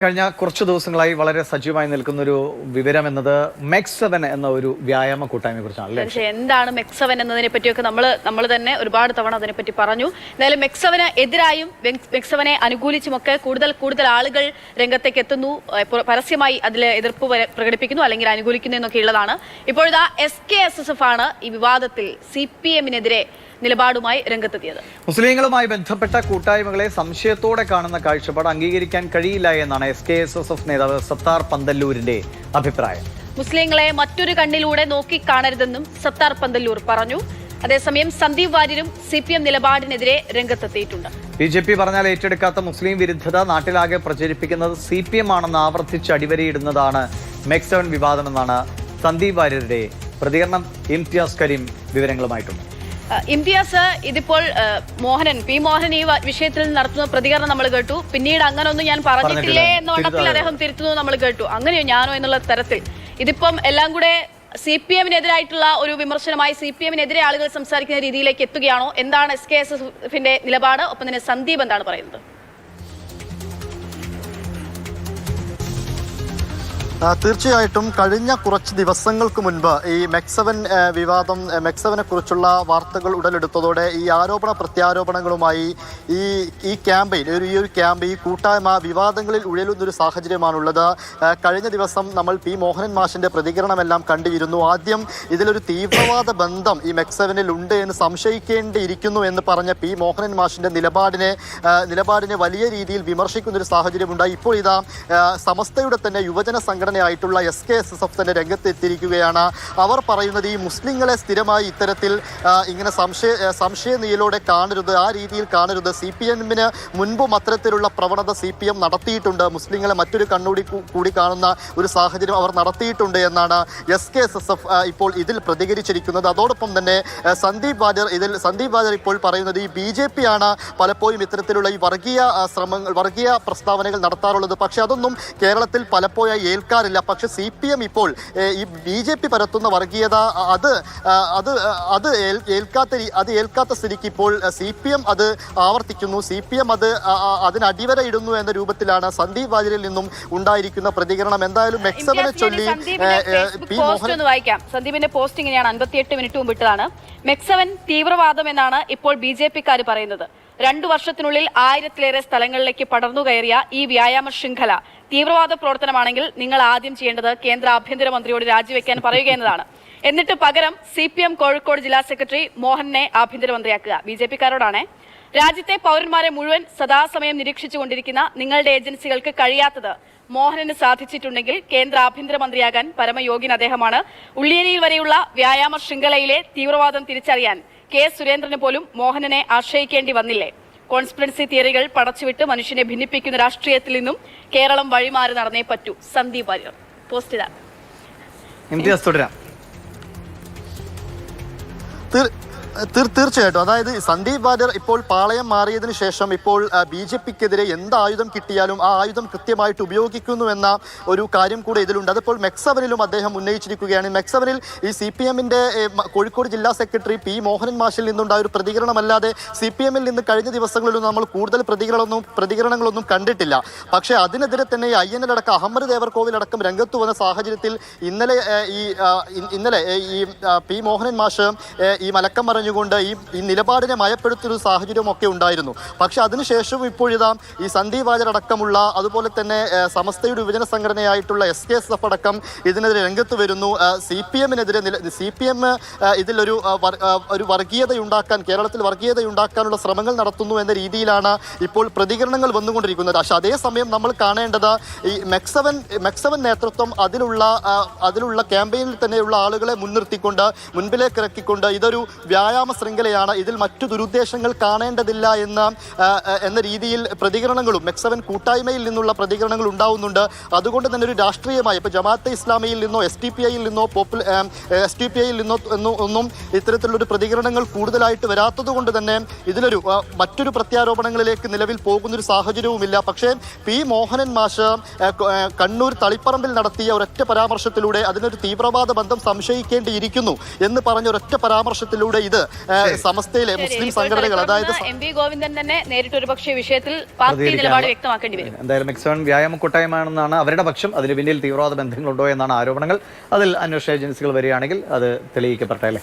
കഴിഞ്ഞ കുറച്ച് ദിവസങ്ങളായി വളരെ സജീവമായി നിൽക്കുന്ന ഒരു വിവരം എന്നത് മെക്സവൻ സെവൻ എന്ന ഒരു വ്യായാമ കൂട്ടായ്മയെ കുറിച്ചാണ് എന്താണ് മെക്സവൻ എന്നതിനെ പറ്റിയൊക്കെ നമ്മൾ നമ്മൾ തന്നെ ഒരുപാട് തവണ അതിനെപ്പറ്റി പറഞ്ഞു. എന്തായാലും മെക്സവന് എതിരായും മെക്സവനെ അനുകൂലിച്ചുമൊക്കെ കൂടുതൽ കൂടുതൽ ആളുകൾ രംഗത്തേക്ക് എത്തുന്നു. പരസ്യമായി അതിൽ എതിർപ്പ് പ്രകടിപ്പിക്കുന്നു അല്ലെങ്കിൽ അനുകൂലിക്കുന്നു എന്നൊക്കെ ഉള്ളതാണ് ഇപ്പോഴിതാ S K S S F ആണ് ഈ വിവാദത്തിൽ സി പി എമ്മിനെതിരെ നിലപാടുമായി രംഗത്തെത്തിയത്. മുസ്ലിങ്ങളുമായി ബന്ധപ്പെട്ട കൂട്ടായ്മകളെ സംശയത്തോടെ കാണുന്ന കാഴ്ചപ്പാട് അംഗീകരിക്കാൻ കഴിയില്ല എന്നാണ് S K S S F നേതാവ് സത്താർ പന്തല്ലൂരിന്റെ അഭിപ്രായം. മുസ്ലിങ്ങളെ മറ്റൊരു കണ്ണിലൂടെ നോക്കിക്കാണരുതെന്നും സത്താർ പന്തല്ലൂർ പറഞ്ഞു. അതേസമയം സന്ദീപ് വാര്യരും സി പി എം നിലപാടിനെതിരെ രംഗത്തെത്തിയിട്ടുണ്ട്. ബി ജെ പി പറഞ്ഞാൽ ഏറ്റെടുക്കാത്ത മുസ്ലിം വിരുദ്ധത നാട്ടിലാകെ പ്രചരിപ്പിക്കുന്നത് സി പി എം ആണെന്ന് ആവർത്തിച്ച് അടിവരയിടുന്നതാണ് മെക്സ് വിവാദമെന്നാണ് സന്ദീപ് വാര്യരുടെ പ്രതികരണം. ഇംതിയാസ് കരീം വിവരങ്ങളുമായിട്ടുണ്ട്. ഇംതിയാസ് ഇതിപ്പോൾ മോഹനൻ പി മോഹനൻ ഈ വിഷയത്തിൽ നടത്തുന്ന പ്രതികരണം നമ്മൾ കേട്ടു. പിന്നീട് അങ്ങനൊന്നും ഞാൻ പറഞ്ഞിട്ടില്ലേ പറഞ്ഞിട്ടില്ല. എന്ന വണ്ണത്തിൽ അദ്ദേഹം തിരുത്തുന്നു നമ്മൾ കേട്ടു. അങ്ങനെയോ ഞാനോ എന്നുള്ള തരത്തിൽ. ഇതിപ്പം എല്ലാം കൂടെ സി പി എമ്മിനെതിരായിട്ടുള്ള ഒരു വിമർശനമായി സി പി എമ്മിനെതിരെ ആളുകൾ സംസാരിക്കുന്ന രീതിയിലേക്ക് എത്തുകയാണോ? എന്താണ് എസ് കെ എസ് എഫിന്റെ നിലപാട്? ഒപ്പം തന്നെ സന്ദീപ് എന്താണ് പറയുന്നത്? തീർച്ചയായിട്ടും കഴിഞ്ഞ കുറച്ച് ദിവസങ്ങൾക്ക് മുൻപ് ഈ മെക്സവൻ വിവാദം മെക്സവനെ കുറിച്ചുള്ള വാർത്തകൾ ഉടലെടുത്തതോടെ ഈ ആരോപണ പ്രത്യാരോപണങ്ങളുമായി ഈ ഈ ക്യാമ്പയിൻ ഒരു ഈ ഒരു ക്യാമ്പ് ഈ കൂട്ടായ്മ വിവാദങ്ങളിൽ ഉഴലുന്നൊരു സാഹചര്യമാണുള്ളത്. കഴിഞ്ഞ ദിവസം നമ്മൾ പി മോഹനൻ മാഷിന്റെ പ്രതികരണമെല്ലാം കണ്ടിരുന്നു. ആദ്യം ഇതിലൊരു തീവ്രവാദ ബന്ധം ഈ മെക്സവനിൽ ഉണ്ട് എന്ന് സംശയിക്കേണ്ടിയിരിക്കുന്നു എന്ന് പറഞ്ഞ പി മോഹനൻ മാഷിന്റെ നിലപാടിനെ നിലപാടിനെ വലിയ രീതിയിൽ വിമർശിക്കുന്ന ഒരു സാഹചര്യമുണ്ടായി. ഇപ്പോൾ ഇതാ സമസ്തയുടെ തന്നെ യുവജന സംഘടനയായിട്ടുള്ള S K S S F തന്നെ രംഗത്തെത്തിയിരിക്കുകയാണ്. അവർ പറയുന്നത് ഈ മുസ്ലിങ്ങളെ സ്ഥിരമായി ഇത്തരത്തിൽ ഇങ്ങനെ സംശയ സംശയനിയിലൂടെ കാണരുത് ആ രീതിയിൽ കാണരുത്. സി പി എമ്മിന് മുൻപും അത്തരത്തിലുള്ള പ്രവണത സി പി എം നടത്തിയിട്ടുണ്ട്. മുസ്ലിങ്ങളെ മറ്റൊരു കണ്ണൂടി കൂടി കാണുന്ന ഒരു സാഹചര്യം അവർ നടത്തിയിട്ടുണ്ട് എന്നാണ് S K S S F ഇപ്പോൾ ഇതിൽ പ്രതികരിച്ചിരിക്കുന്നത്. അതോടൊപ്പം തന്നെ സന്ദീപ് വാര്യർ ഇതിൽ സന്ദീപ് വാര്യർ ഇപ്പോൾ പറയുന്നത് ഈ ബി ജെ പി ആണ് പലപ്പോഴും ഇത്തരത്തിലുള്ള ഈ വർഗീയ ശ്രമങ്ങൾ വർഗീയ പ്രസ്താവനകൾ നടത്താറുള്ളത്. പക്ഷേ അതൊന്നും കേരളത്തിൽ പലപ്പോഴായി ഏൽക്കാറില്ല പക്ഷെ സി പി എം ഇപ്പോൾ ഈ ബി ജെ പി പരത്തുന്ന വർഗീയത അത് അത് അത് ഏൽ- ഏൽക്കാത്ത അത് ഏൽക്കാത്ത സ്ഥിതിക്ക് ഇപ്പോൾ സി പി എം അത് ആവർത്തിക്കുന്നു. സി പി എം അത് അതിനടിവര ഇടുന്നു അതിന് എന്ന രൂപത്തിലാണ് സന്ദീപ് വാര്യരിൽ നിന്നും ഉണ്ടായിരിക്കുന്ന പ്രതികരണം. എന്തായാലും മെക്സവനെ ചൊല്ലി പി മോഹൻ സന്ദീപിന്റെ പോസ്റ്റ് ഇങ്ങനെയാണ്. അൻപത്തിയെട്ട് മിനിറ്റ് മുമ്പ് ഇട്ടതാണ് മെക്സവൻ തീവ്രവാദം എന്നാണ് ഇപ്പോൾ ബി ജെ പിക്കാർ പറയുന്നത്. രണ്ടു വർഷത്തിനുള്ളിൽ ആയിരത്തിലേറെ സ്ഥലങ്ങളിലേക്ക് പടർന്നു കയറിയ ഈ വ്യായാമ ശൃംഖല തീവ്രവാദ പ്രവർത്തനമാണെങ്കിൽ നിങ്ങൾ ആദ്യം ചെയ്യേണ്ടത് കേന്ദ്ര ആഭ്യന്തരമന്ത്രിയോട് രാജിവെക്കാൻ പറയുക എന്നതാണ്. എന്നിട്ട് പകരം സി പി എം കോഴിക്കോട് ജില്ലാ സെക്രട്ടറി മോഹനെ ആഭ്യന്തരമന്ത്രിയാക്കുക. ബി ജെ പിക്കാരോടാണ്. രാജ്യത്തെ പൗരന്മാരെ മുഴുവൻ സദാസമയം നിരീക്ഷിച്ചുകൊണ്ടിരിക്കുന്ന നിങ്ങളുടെ ഏജൻസികൾക്ക് കഴിയാത്തത് മോഹനന് സാധിച്ചിട്ടുണ്ടെങ്കിൽ കേന്ദ്ര ആഭ്യന്തരമന്ത്രിയാകാൻ പരമയോഗ്യൻ അദ്ദേഹമാണ്. ഉള്ളിയേരിയിൽ വരെയുള്ള വ്യായാമ ശൃംഖലയിലെ തീവ്രവാദം തിരിച്ചറിയാൻ കെ സുരേന്ദ്രന് പോലും മോഹനനെ ആശ്രയിക്കേണ്ടി വന്നില്ലേ? കോൺസ്പിറൻസി തിയറികൾ പടച്ചുവിട്ട് മനുഷ്യനെ ഭിന്നിപ്പിക്കുന്ന രാഷ്ട്രീയത്തിൽ നിന്നും കേരളം വഴിമാറി നടന്നേ പറ്റൂ. സന്ദീപ് വാര്യർ. പോസ്റ്റ് ഇതാണ് തുടരാം. തീർച്ചയായിട്ടും. അതായത് സന്ദീപ് വാര്യർ ഇപ്പോൾ പാളയം മാറിയതിനു ശേഷം ഇപ്പോൾ ബി ജെ പിക്കെതിരെ എന്ത് ആയുധം കിട്ടിയാലും ആ ആയുധം കൃത്യമായിട്ട് ഉപയോഗിക്കുന്നു എന്ന ഒരു കാര്യം കൂടെ ഇതിലുണ്ട്. അതിപ്പോൾ മെക്സവനിലും അദ്ദേഹം ഉന്നയിച്ചിരിക്കുകയാണ്. മെക്സവനിൽ ഈ സി പി എമ്മിന്റെ കോഴിക്കോട് ജില്ലാ സെക്രട്ടറി പി മോഹനൻ മാഷിൽ നിന്നുണ്ടായ ഒരു പ്രതികരണമല്ലാതെ സി പി എമ്മിൽ നിന്ന് കഴിഞ്ഞ ദിവസങ്ങളിലൊന്നും നമ്മൾ കൂടുതൽ പ്രതികരണമൊന്നും പ്രതികരണങ്ങളൊന്നും കണ്ടിട്ടില്ല. പക്ഷേ അതിനെതിരെ തന്നെ ഐ എൻ എൽ അടക്കം അഹമ്മദ് ദേവർകോവിൽ അടക്കം രംഗത്ത് വന്ന സാഹചര്യത്തിൽ ഇന്നലെ ഈ ഇന്നലെ ഈ പി മോഹനൻ മാഷ് ഈ മലക്കം പറഞ്ഞുകൊണ്ട് ഈ ഈ നിലപാടിനെ മയപ്പെടുത്തിയൊരു സാഹചര്യമൊക്കെ ഉണ്ടായിരുന്നു. പക്ഷെ അതിനുശേഷം ഇപ്പോഴിതാ ഈ സന്ദീപ് അടക്കമുള്ള അതുപോലെ തന്നെ സമസ്തയുടെ വിഭജന സംഘടനയായിട്ടുള്ള എസ് കെ എസ് എഫ് അടക്കം ഇതിനെതിരെ രംഗത്ത് വരുന്നു. സി പി എമ്മിനെതിരെ സി പി എം ഇതിലൊരു ഒരു വർഗീയതയുണ്ടാക്കാൻ കേരളത്തിൽ വർഗീയതയുണ്ടാക്കാനുള്ള ശ്രമങ്ങൾ നടത്തുന്നു എന്ന രീതിയിലാണ് ഇപ്പോൾ പ്രതികരണങ്ങൾ വന്നുകൊണ്ടിരിക്കുന്നത്. പക്ഷെ അതേസമയം നമ്മൾ കാണേണ്ടത് ഈ മെക്സവൻ മെക്സവൻ നേതൃത്വം അതിലുള്ള അതിലുള്ള ക്യാമ്പയിനിൽ തന്നെയുള്ള ആളുകളെ മുൻനിർത്തിക്കൊണ്ട് മുൻപിലേക്ക് ഇറക്കിക്കൊണ്ട് ഇതൊരു വ്യായാമ ശൃംഖലയാണ് ഇതിൽ മറ്റു ദുരുദ്ദേശങ്ങൾ കാണേണ്ടതില്ല എന്ന എന്ന രീതിയിൽ പ്രതികരണങ്ങളും മെക്സവൻ കൂട്ടായ്മയിൽ നിന്നുള്ള പ്രതികരണങ്ങൾ ഉണ്ടാവുന്നുണ്ട്. അതുകൊണ്ട് തന്നെ ഒരു രാഷ്ട്രീയമായി ഇപ്പോൾ ജമാഅത്തെ ഇസ്ലാമിയിൽ നിന്നോ എസ് ടി പി ഐയിൽ നിന്നോ പോപ്പുല എസ് ടി പി ഐയിൽ നിന്നോ ഒന്നും- ഇത്തരത്തിലുള്ളൊരു പ്രതികരണങ്ങൾ കൂടുതലായിട്ട് വരാത്തത് കൊണ്ട് തന്നെ ഇതിലൊരു മറ്റൊരു പ്രത്യാരോപണങ്ങളിലേക്ക് നിലവിൽ പോകുന്നൊരു സാഹചര്യവുമില്ല. പക്ഷേ പി മോഹനൻ മാഷ് കണ്ണൂർ തളിപ്പറമ്പിൽ നടത്തിയ ഒരൊറ്റ പരാമർശത്തിലൂടെ അതിനൊരു തീവ്രവാദ ബന്ധം സംശയിക്കേണ്ടിയിരിക്കുന്നു എന്ന് പറഞ്ഞ ഒരൊറ്റ പരാമർശത്തിലൂടെ ഇത് സമസ്തയിലെ മുസ്ലിം സംഘടനകൾ അതായത് എം വി ഗോവിന്ദൻ തന്നെ നേരിട്ട് ഒരു പക്ഷേ വിഷയത്തിൽ പാർട്ടി നിലപാട് വ്യക്തമാക്കേണ്ടി വരും. എന്തായാലും എക്സോൺ വ്യായാമ കൂട്ടായ്മയാണെന്നാണ് അവരുടെ പക്ഷം. അതിന് പിന്നിൽ തീവ്രവാദ ബന്ധങ്ങളുണ്ടോ എന്നാണ് ആരോപണങ്ങൾ. അതിൽ അന്വേഷണ ഏജൻസികൾ വരികയാണെങ്കിൽ അത് തെളിയിക്കപ്പെട്ടല്ലേ